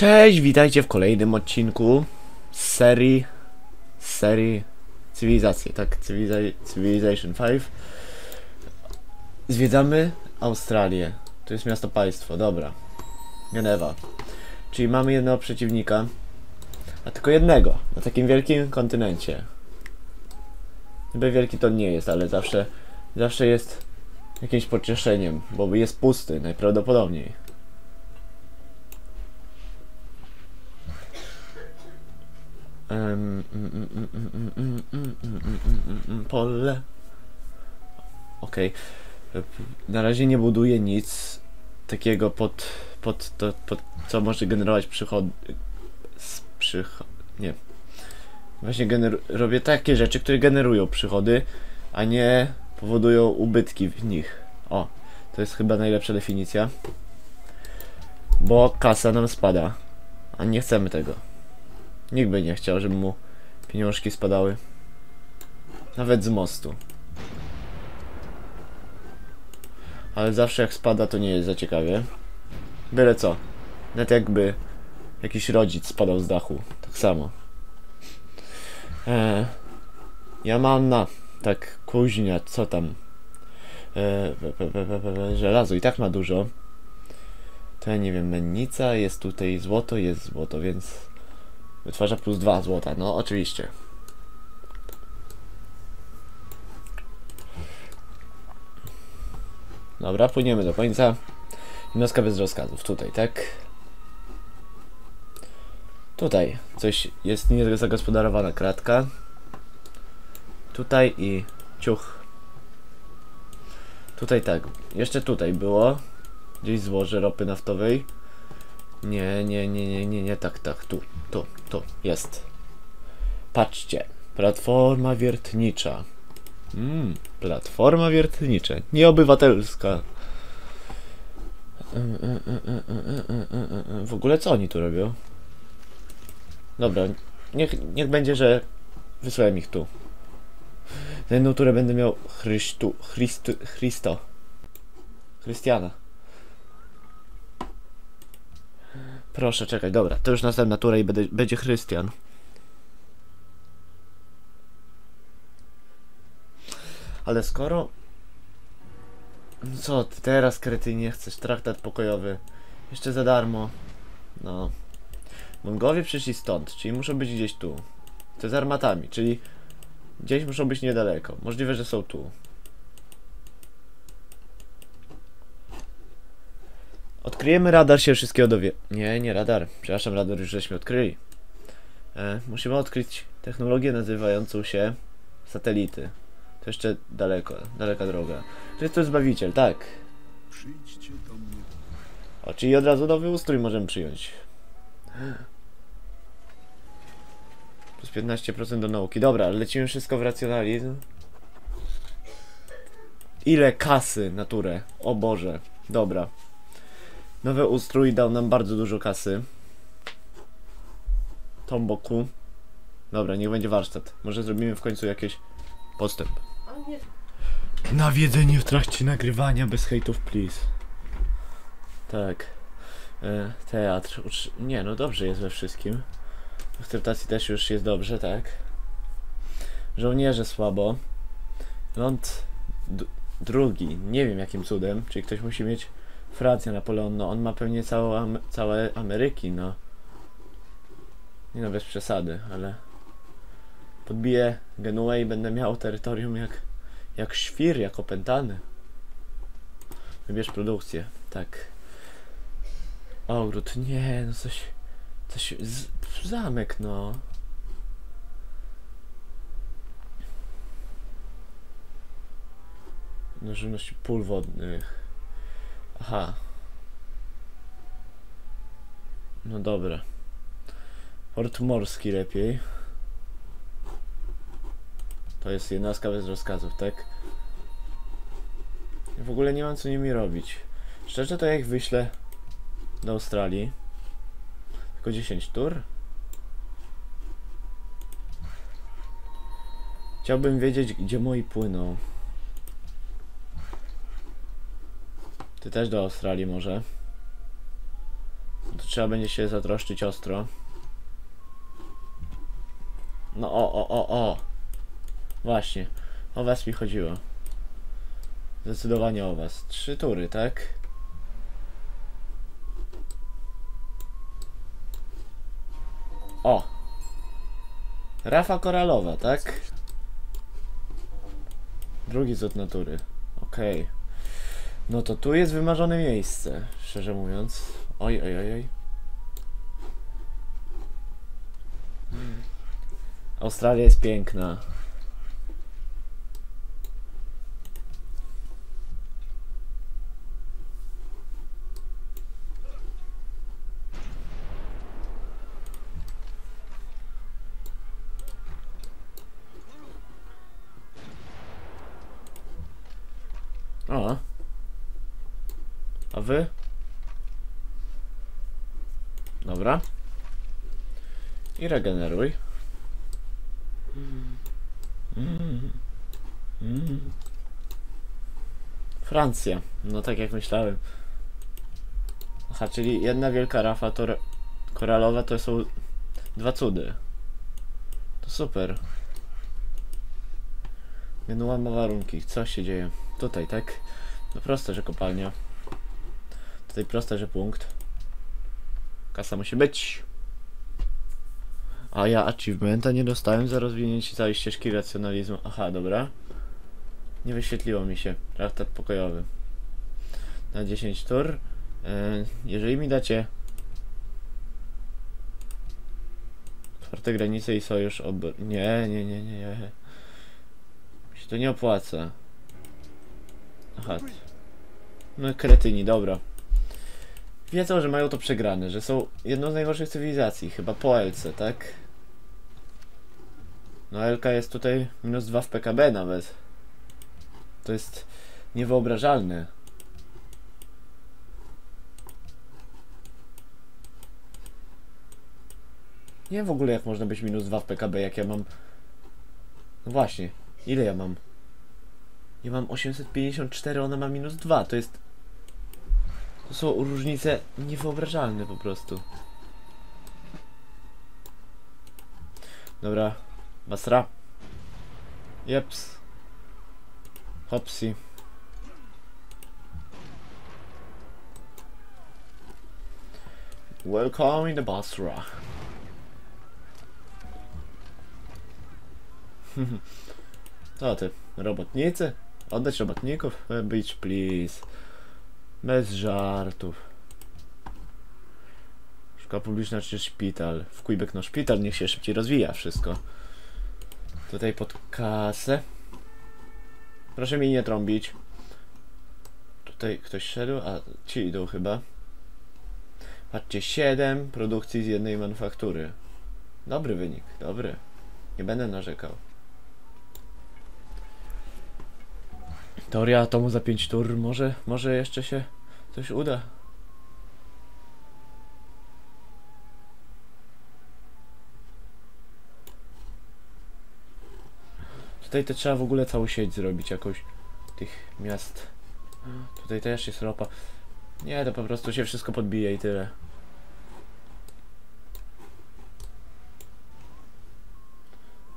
Cześć, witajcie w kolejnym odcinku z serii, z serii Cywilizacje, tak, Cywiliza- Civilization 5. Zwiedzamy Australię. To jest miasto państwo, dobra. Genewa. Czyli mamy jednego przeciwnika, a tylko jednego, na takim wielkim kontynencie. Niby wielki to nie jest, ale zawsze, zawsze jest jakimś pocieszeniem, bo jest pusty najprawdopodobniej. Pole. Okej. Na razie nie buduję nic takiego pod, pod to, pod co może generować przychod... z. Nie. Właśnie gener... robię takie rzeczy, które generują przychody, a nie powodują ubytki w nich. O, to jest chyba najlepsza definicja. Bo kasa nam spada, a nie chcemy tego. Nikt by nie chciał, żeby mu pieniążki spadały. Nawet z mostu. Ale zawsze jak spada, to nie jest za ciekawie. Byle co. Nawet jakby jakiś rodzic spadał z dachu. Tak samo. Eee, ja mam na... Tak, kuźnia, co tam? Pe, żelazo i tak ma dużo. To ja nie wiem, mennica, jest tutaj złoto, jest złoto, więc... Wytwarza plus 2 złota, no oczywiście. Dobra, płyniemy do końca. Wioska bez rozkazów, tutaj, tak? Tutaj coś jest niezagospodarowana kratka. Tutaj i ciuch. Tutaj tak, jeszcze tutaj było gdzieś złoże ropy naftowej. Nie, nie, nie, nie, nie, nie, tak, tak, tu, tu, tu, jest. Patrzcie, platforma wiertnicza. Mmm, platforma wiertnicza, nieobywatelska. W ogóle co oni tu robią? Dobra, niech, niech będzie, że wysłałem ich tu. Na jedną turę będę miał Chrystu, Chrystu, Chrysto. Chrystiana. Proszę, czekaj, dobra, to już następna tura i będę, będzie Chrystian. Ale skoro... Co ty teraz, krety, nie chcesz? Traktat pokojowy. Jeszcze za darmo. No. Mongowie przyszli stąd, czyli muszą być gdzieś tu. To z armatami, czyli gdzieś muszą być niedaleko. Możliwe, że są tu. Odkryjemy radar, się wszystkiego dowie. Nie, nie radar. Przepraszam, radar już żeśmy odkryli. E, musimy odkryć technologię nazywającą się satelity. To jeszcze daleko, daleka droga. To jest to Zbawiciel, tak. Przyjdźcie do mnie. O, czyli od razu nowy ustrój możemy przyjąć. Plus 15% do nauki. Dobra, lecimy wszystko w racjonalizm. Ile kasy na turę? O Boże. Dobra. Nowy ustrój dał nam bardzo dużo kasy. Tomboku. Dobra, niech będzie warsztat. Może zrobimy w końcu jakieś postęp. Nawiedzenie w trakcie nagrywania bez hejtów, please. Tak. E, teatr. Ucz... Nie, no dobrze jest we wszystkim. W akceptacji też już jest dobrze, tak. Żołnierze słabo. Ląd drugi. Nie wiem jakim cudem. Czyli ktoś musi mieć Francja, Napoleon. No on ma pewnie całą całe Ameryki, no. Nie no, bez przesady, ale... Podbiję Genuę i będę miał terytorium jak... Jak świr, jak opętany. Wybierz produkcję, tak. Ogród, nie, no coś. Coś. Z, zamek, no. No, żywność pól wodnych. Aha. No dobra. Port morski lepiej. To jest jednostka bez rozkazów, tak? Ja w ogóle nie mam co nimi robić. Szczerze to jak wyślę do Australii. Tylko 10 tur. Chciałbym wiedzieć, gdzie moi płyną. Ty też do Australii może. No to trzeba będzie się zatroszczyć ostro. No o, o, o, o. Właśnie. O was mi chodziło. Zdecydowanie o was. Trzy tury, tak? O! Rafa koralowa, tak? Drugi cud natury. Okej. No to tu jest wymarzone miejsce, szczerze mówiąc. Oj, oj, oj, oj. Australia jest piękna. O. A wy? Dobra. I regeneruj. Mm. Mm. Francja. No tak jak myślałem. Aha, czyli jedna wielka rafa to koralowa to są dwa cudy. To super. Menuła ma warunki. Co się dzieje? Tutaj, tak? No proste, że kopalnia. Tutaj proste, że punkt. Kasa musi być. A ja achievementa nie dostałem za rozwinięcie całej ścieżki racjonalizmu. Aha, dobra. Nie wyświetliło mi się. Traktat pokojowy. Na 10 tur. E, jeżeli mi dacie otwarte granice i sojusz ob... Nie, nie, nie, nie, nie. Mi się to nie opłaca. Aha. No kretyni, dobra. Wiedzą, że mają to przegrane, że są jedną z najgorszych cywilizacji, chyba po LC, tak? No LK jest tutaj minus 2 w PKB nawet. To jest niewyobrażalne. Nie wiem w ogóle jak można być minus 2 w PKB, jak ja mam... No właśnie, ile ja mam? Ja mam 854, ona ma minus 2, to jest... To są różnice niewyobrażalne po prostu. Dobra, Basra. Jeps. Hopsi. Welcome in the Basra. Co ty, robotnicy? Oddać robotników? E, Bitch, please. Bez żartów. Szkoła publiczna czy szpital? W Quebec no szpital, niech się szybciej rozwija wszystko. Tutaj pod kasę. Proszę mi nie trąbić. Tutaj ktoś szedł, a ci idą chyba. Patrzcie, 7 produkcji z jednej manufaktury. Dobry wynik, dobry. Nie będę narzekał. Teoria atomu za 5 tur, może, może jeszcze się coś uda. Tutaj to trzeba w ogóle całą sieć zrobić jakoś tych miast. Tutaj też jest ropa. Nie, to po prostu się wszystko podbije i tyle.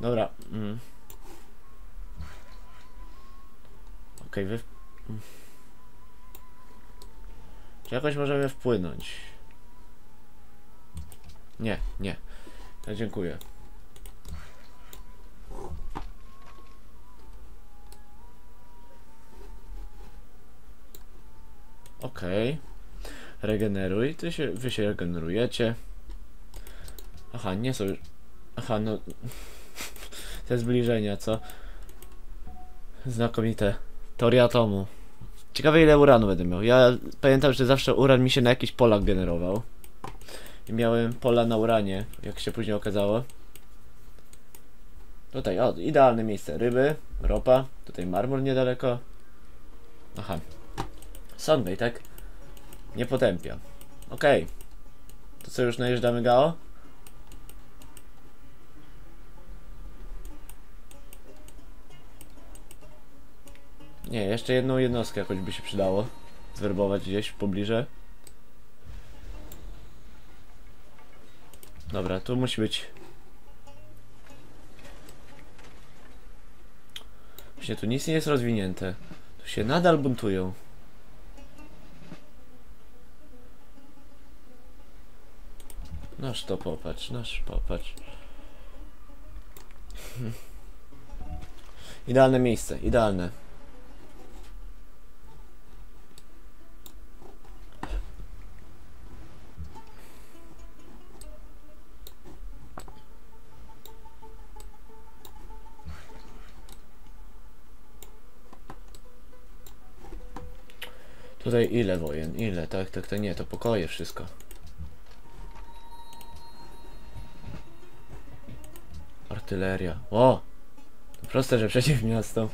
Dobra. Mm. Okej, wy... Czy jakoś możemy wpłynąć? Nie, nie. Ja dziękuję. Okej. Regeneruj. Ty się, wy się regenerujecie. Aha, nie są. Aha, no... Te zbliżenia, co? Znakomite. Teoria atomu. Ciekawe ile uranu będę miał. Ja pamiętam, że zawsze uran mi się na jakichś polach generował. I miałem pola na uranie, jak się później okazało. Tutaj, o, idealne miejsce. Ryby, ropa, tutaj marmur niedaleko. Aha. Sunway, tak? Nie potępia. Okej. To co, już najeżdżamy Gao? Nie, jeszcze jedną jednostkę jakoś by się przydało. Zwerbować gdzieś pobliże. Dobra, tu musi być... Właśnie tu nic nie jest rozwinięte. Tu się nadal buntują. Noż to popatrz, noż popatrz. Idealne miejsce, idealne. Tutaj ile wojen? Ile? Tak, tak, tak, nie, to pokoje wszystko. Artyleria. O! To proste, że przeciw miasto.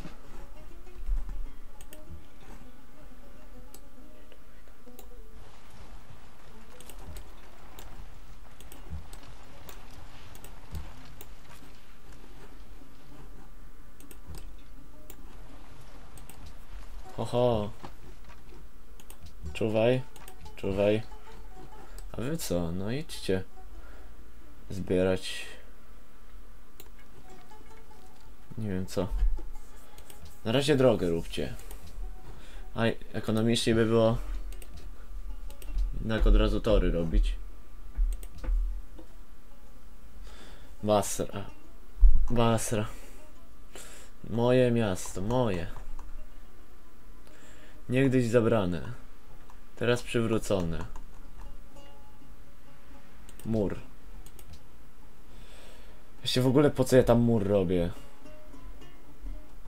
Ho, ho. Czuwaj, czuwaj. A wy co? No idźcie zbierać. Nie wiem co. Na razie drogę róbcie. A ekonomicznie by było jednak od razu tory robić. Basra. Basra. Moje miasto, moje. Niegdyś zabrane. Teraz przywrócone. Mur. Właśnie w ogóle po co ja tam mur robię?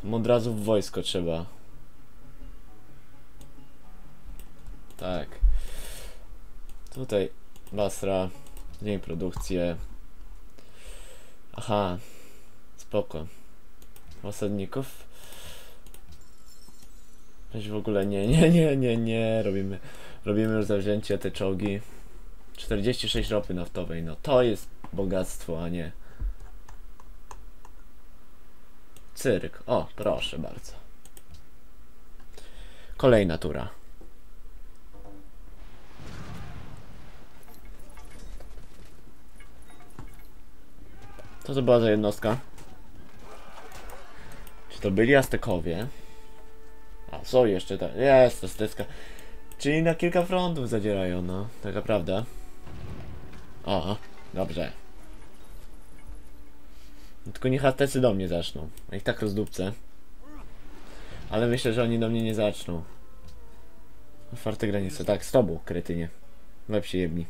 Tam od razu w wojsko trzeba. Tak. Tutaj Basra. Dzień produkcję. Aha. Spoko. Osadników. Weź w ogóle nie, nie, nie, nie, nie. Robimy, robimy już zawzięcie te czołgi. 46 ropy naftowej, no to jest bogactwo, a nie cyrk. O, proszę bardzo. Kolejna tura. Co to była za jednostka? Czy to byli Aztekowie? A, są jeszcze tak. Jest, to steska. Czyli na kilka frontów zadzierają, no. Taka prawda. O, dobrze. Tylko niech Aztecy do mnie zaczną. Ja ich tak rozdupcę. Ale myślę, że oni do mnie nie zaczną. Otwarte granice. Tak, z tobą, kretynie. Lepsi jedni.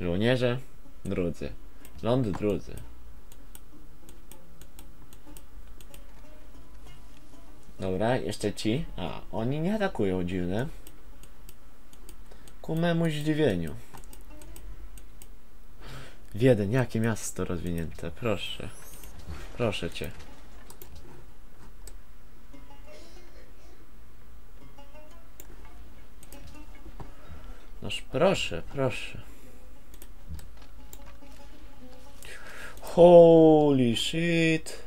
Żołnierze, drudzy. Ląd, drudzy. Dobra, jeszcze ci. A, oni nie atakują, dziwne. Ku memu zdziwieniu. Wiedeń, jakie miasto rozwinięte, proszę. Proszę cię. Noż proszę, proszę. Holy shit.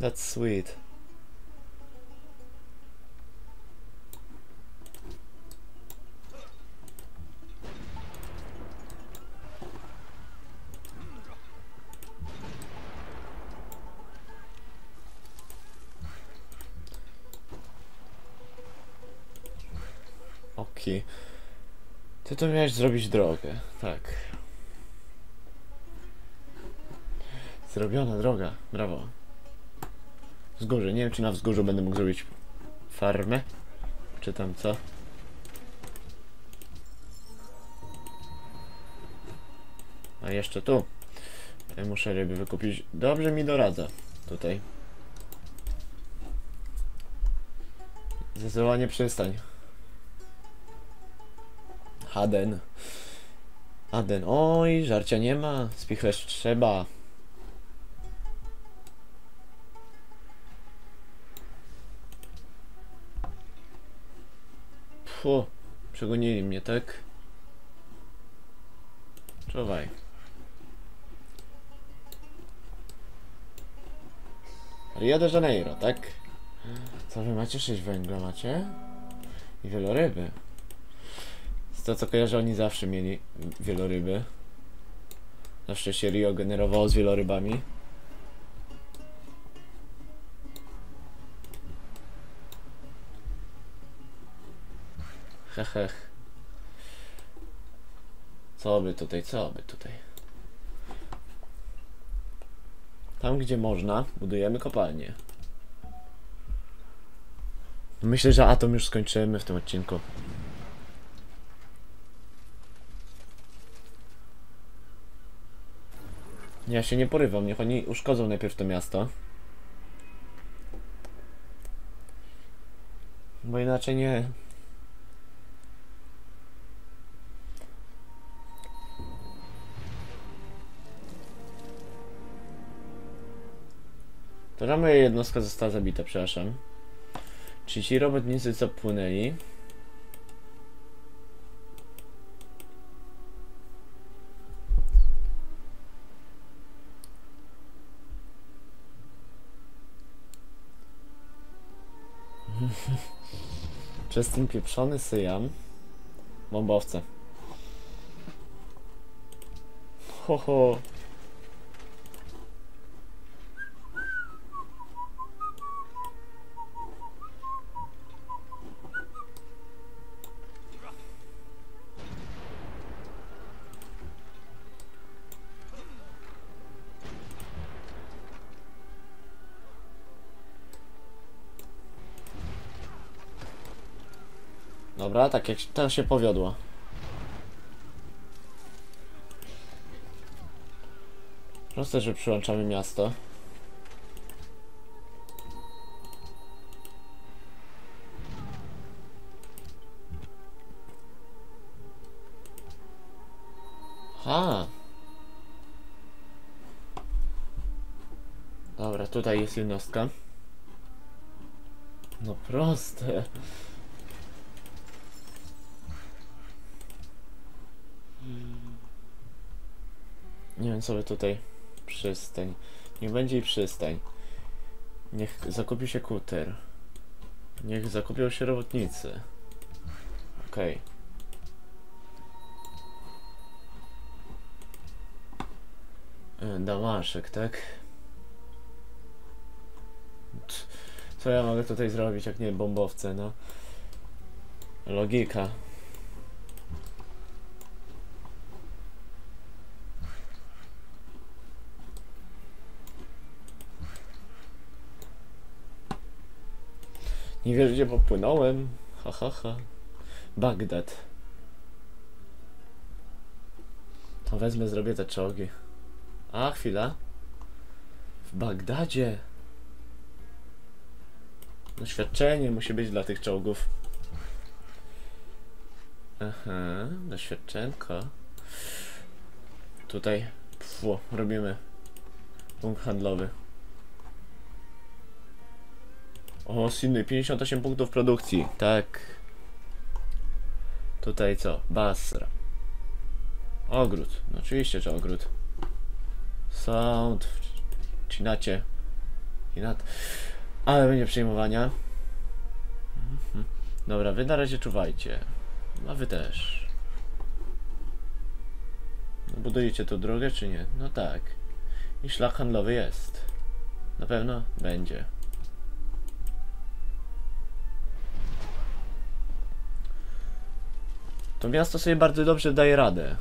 That's sweet. Okej. Ty to miałeś zrobić drogę, tak. Zrobiona droga, brawo. Wzgórze, nie wiem czy na wzgórzu będę mógł zrobić farmę, czy tam co. A jeszcze tu. Muszę ryby wykupić. Dobrze mi doradza tutaj. Zdecydowanie przystań. Haden. Aden. Oj, żarcia nie ma. Spichlerz trzeba. Fu, przegonili mnie, tak? Czuwaj. Rio de Janeiro, tak? Co wy macie? 6 węgla macie? I wieloryby. To co kojarzę, oni zawsze mieli wieloryby. Zawsze się Rio generowało z wielorybami. Hehech. Co by tutaj, co by tutaj? Tam gdzie można, budujemy kopalnię. Myślę, że atom już skończymy w tym odcinku. Ja się nie porywam, niech oni uszkodzą najpierw to miasto. Bo inaczej nie. To moja jednostka została zabita, przepraszam. Czy ci robotnicy zapłynęli? Przez ten pieprzony syjam. Bombowce. Ho, ho. Dobra, tak jak to się powiodło. Proste, że przyłączamy miasto. Ha. Dobra, tutaj jest jednostka. No proste. Nie wiem co by tutaj przystań. Niech będzie i przystań. Niech zakupi się kuter. Niech zakupią się robotnicy. Okej. Okay. Damaszek, tak? Co ja mogę tutaj zrobić, jak nie bombowce, no? Logika. Nie wiesz gdzie popłynąłem? Ha ha ha. Bagdad. Wezmę, zrobię te czołgi. A, chwila. W Bagdadzie. Doświadczenie musi być dla tych czołgów. Aha, doświadczenko. Tutaj, pfu, robimy punkt handlowy. O, Sydney, 58 punktów produkcji, tak. Tutaj co? Basra. Ogród, no oczywiście, że ogród. Sound, cinacie. Cinat. Ale będzie przejmowania. Mhm. Dobra, wy na razie czuwajcie. A wy też. No, budujecie tu drogę, czy nie? No tak. I szlak handlowy jest. Na pewno będzie. To miasto sobie bardzo dobrze daje radę.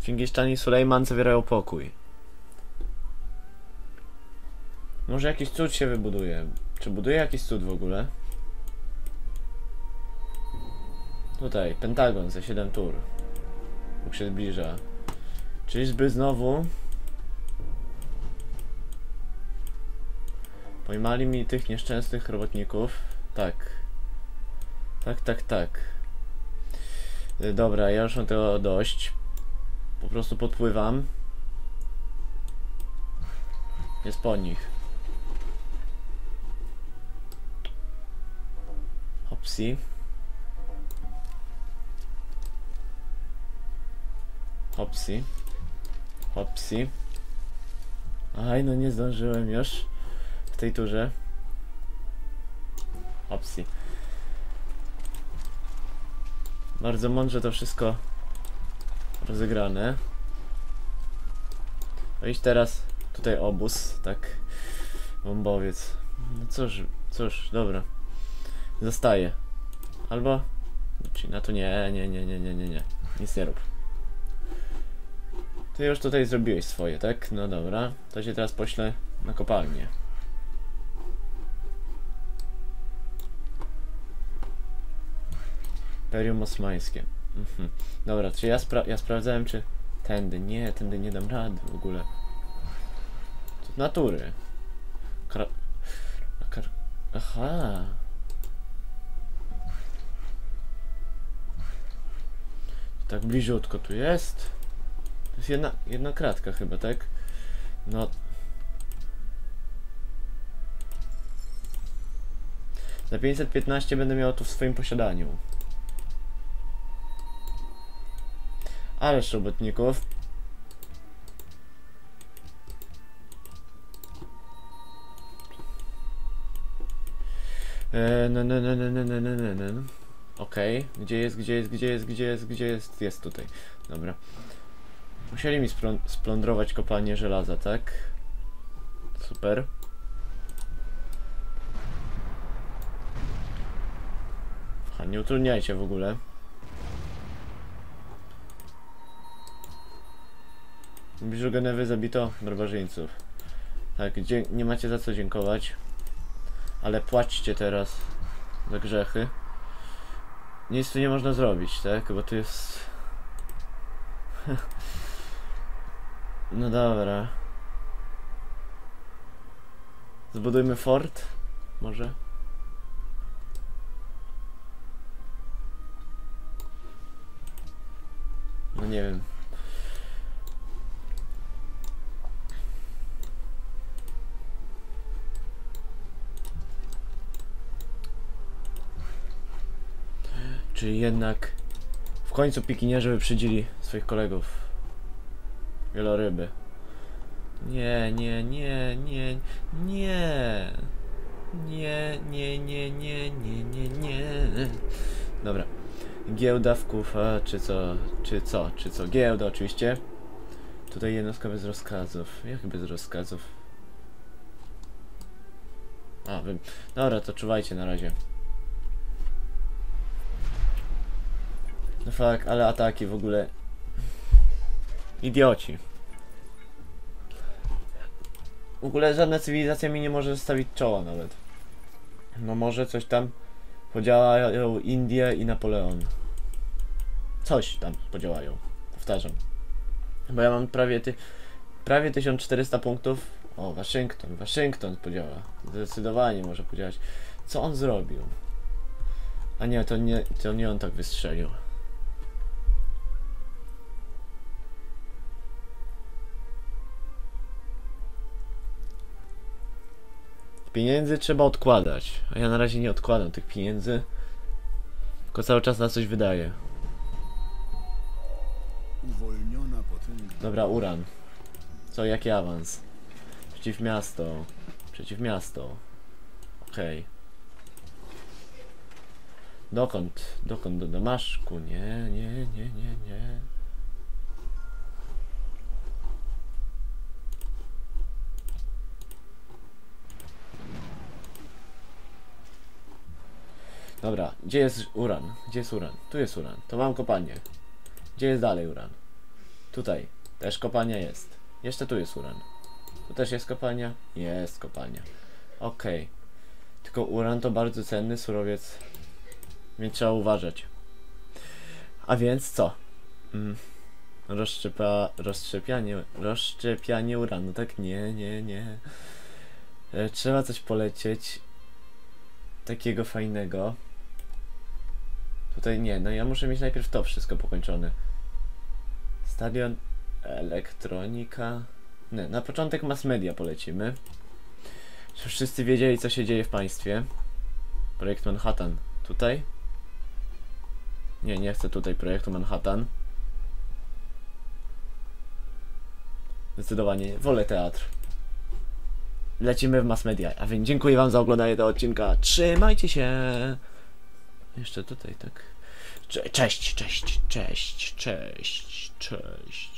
Fingiszczan i Sulejman zawierają pokój. Może jakiś cud się wybuduje. Czy buduje jakiś cud w ogóle? Tutaj, Pentagon za 7 tur. Bóg się zbliża. Czyżby znowu... Pojmali mi tych nieszczęsnych robotników? Tak. Tak, tak, tak. Y, Dobra, ja już mam tego dość. Po prostu podpływam. Jest po nich. Hopsi. Hopsi. Hopsi. Aj, no nie zdążyłem już w tej turze. Hopsi. Bardzo mądrze to wszystko rozegrane. No iść teraz tutaj obóz, tak. Bombowiec. No cóż, cóż, dobra. Zostaje. Albo... Ci na to nie, nie, nie, nie, nie, nie, nie. Nic nie rób. Ty już tutaj zrobiłeś swoje, tak? No dobra. To się teraz poślę na kopalnię. Imperium Osmańskie. Mhm. Dobra, czy ja, spra ja sprawdzałem, czy tędy. Nie, tędy nie dam rady w ogóle. To natury. Kra... Kar... Aha. Tak bliziutko tu jest. To jest jedna, jedna kratka chyba, tak? No. Za 515 będę miał to w swoim posiadaniu. Ależ robotników. Eee, no, no, no, no, no, no, no, no. Okej, gdzie jest, gdzie jest, gdzie jest, gdzie jest, gdzie jest? Jest tutaj. Dobra. Musieli mi splą- splądrować kopalnię żelaza, tak? Super. Nie utrudniajcie w ogóle. W bliżu Genewy zabito barbarzyńców. Tak, nie macie za co dziękować. Ale płaćcie teraz za grzechy. Nic tu nie można zrobić, tak? Bo tu jest... no dobra. Zbudujmy fort? Może? No nie wiem. Czyli jednak w końcu pikinierzy wyprzedzili swoich kolegów. Wieloryby. Nie, nie, nie, nie, nie. Nie, nie, nie, nie, nie, nie, nie. Dobra. Giełda wków, a czy co, czy co, czy co? Giełda oczywiście. Tutaj jednostka bez rozkazów. Jak bez rozkazów? A, wy... Dobra, to czuwajcie na razie. No fak, ale ataki w ogóle. Idioci. W ogóle żadna cywilizacja mi nie może zostawić czoła nawet. No może coś tam podziałają Indie i Napoleon. Coś tam podziałają. Powtarzam. Bo ja mam prawie ty, prawie 1400 punktów. O, Waszyngton, Waszyngton podziała. Zdecydowanie może podziałać. Co on zrobił? A nie, to nie, to nie on tak wystrzelił. Pieniędzy trzeba odkładać, a ja na razie nie odkładam tych pieniędzy, tylko cały czas na coś wydaję. Dobra, uran. Co, jaki awans? Przeciw miasto. Przeciw miasto. Okej. Dokąd? Dokąd? Do Damaszku? Nie, nie, nie, nie, nie. Dobra, gdzie jest uran? Gdzie jest uran? Tu jest uran. To mam kopalnię. Gdzie jest dalej uran? Tutaj. Też kopalnia jest. Jeszcze tu jest uran. Tu też jest kopalnia? Jest kopalnia. Okej. Tylko uran to bardzo cenny surowiec. Więc trzeba uważać. A więc co? Mm. Rozszczepa, rozszczepianie, rozszczepianie uranu, tak? Nie, nie, nie. E, trzeba coś polecieć. Takiego fajnego. Tutaj nie, no ja muszę mieć najpierw to wszystko pokończone. Stadion, elektronika. Nie, na początek mass media polecimy. Żeby wszyscy wiedzieli, co się dzieje w państwie. Projekt Manhattan. Tutaj? Nie, nie chcę tutaj projektu Manhattan. Zdecydowanie, wolę teatr. Lecimy w mass media. A więc dziękuję wam za oglądanie tego odcinka. Trzymajcie się! Jeszcze tutaj, tak. Cze- Cześć, cześć, cześć, cześć, cześć.